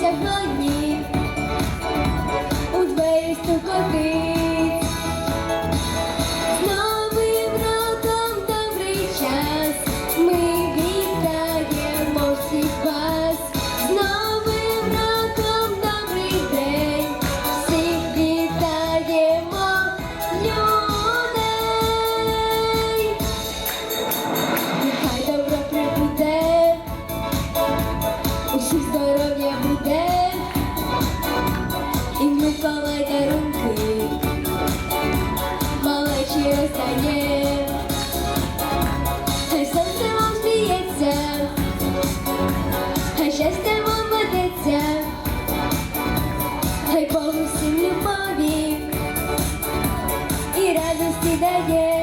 сьогодні у двері стукоти. дарунки, малечі розтає, хай вам сміється, хай вам ведеться, хай Бог усім любові і радості.